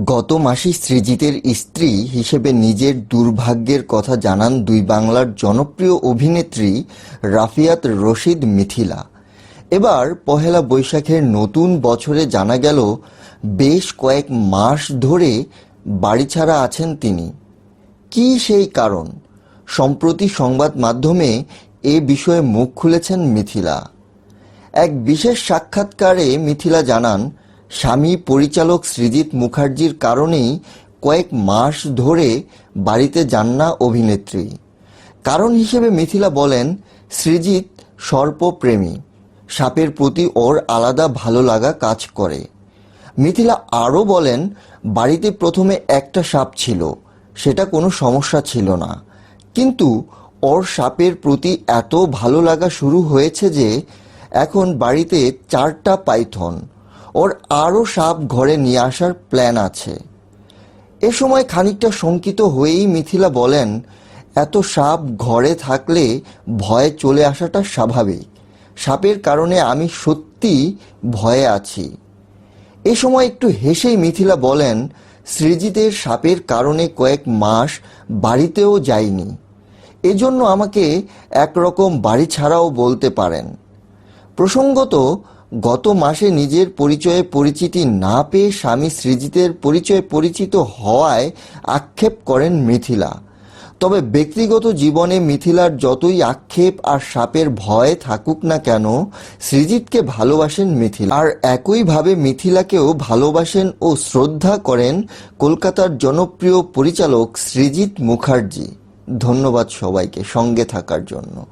গত মাসে সৃজিতের স্ত্রী হিসেবে নিজের দুর্ভাগ্যের কথা জানান দুই বাংলার জনপ্রিয় অভিনেত্রী রাফিয়াত রশিদ মিথিলা। এবার পহেলা বৈশাখের নতুন বছরে জানা গেল, বেশ কয়েক মাস ধরে বাড়ি ছাড়া আছেন তিনি। কি সেই কারণ? সম্প্রতি সংবাদ মাধ্যমে এ বিষয়ে মুখ খুলেছেন মিথিলা। এক বিশেষ সাক্ষাৎকারে মিথিলা জানান স্বামী পরিচালক সৃজিত মুখার্জির কারণেই কয়েক মাস ধরে বাড়িতে যান না অভিনেত্রী। কারণ হিসেবে মিথিলা বলেন, সৃজিত সর্পপ্রেমী। সাপের প্রতি ওর আলাদা ভালো লাগা কাজ করে। মিথিলা আরও বলেন, বাড়িতে প্রথমে একটা সাপ ছিল, সেটা কোনো সমস্যা ছিল না। কিন্তু ওর সাপের প্রতি এত ভালো লাগা শুরু হয়েছে যে, এখন বাড়িতে চারটা পাইথন ওর আরও সাপ ঘরে নিয়ে আসার প্ল্যান আছে। এ সময় খানিকটা শঙ্কিত হয়েই মিথিলা বলেন, এত সাপ ঘরে থাকলে ভয়ে চলে আসাটা স্বাভাবিক। সাপের কারণে আমি সত্যি ভয়ে আছি। এ সময় একটু হেসেই মিথিলা বলেন, সৃজিতের সাপের কারণে কয়েক মাস বাড়িতেও যাইনি। এজন্য আমাকে একরকম বাড়ি ছাড়াও বলতে পারেন। প্রসঙ্গত গত মাসে নিজের পরিচয়ে পরিচিতি না পেয়ে স্বামী সৃজিতের পরিচয়ে পরিচিত হওয়ায় আক্ষেপ করেন মিথিলা। তবে ব্যক্তিগত জীবনে মিথিলার যতই আক্ষেপ আর সাপের ভয় থাকুক না কেন, সৃজিতকে ভালোবাসেন মিথিলা। আর একইভাবে মিথিলাকেও ভালোবাসেন ও শ্রদ্ধা করেন কলকাতার জনপ্রিয় পরিচালক সৃজিত মুখার্জি। ধন্যবাদ সবাইকে সঙ্গে থাকার জন্য।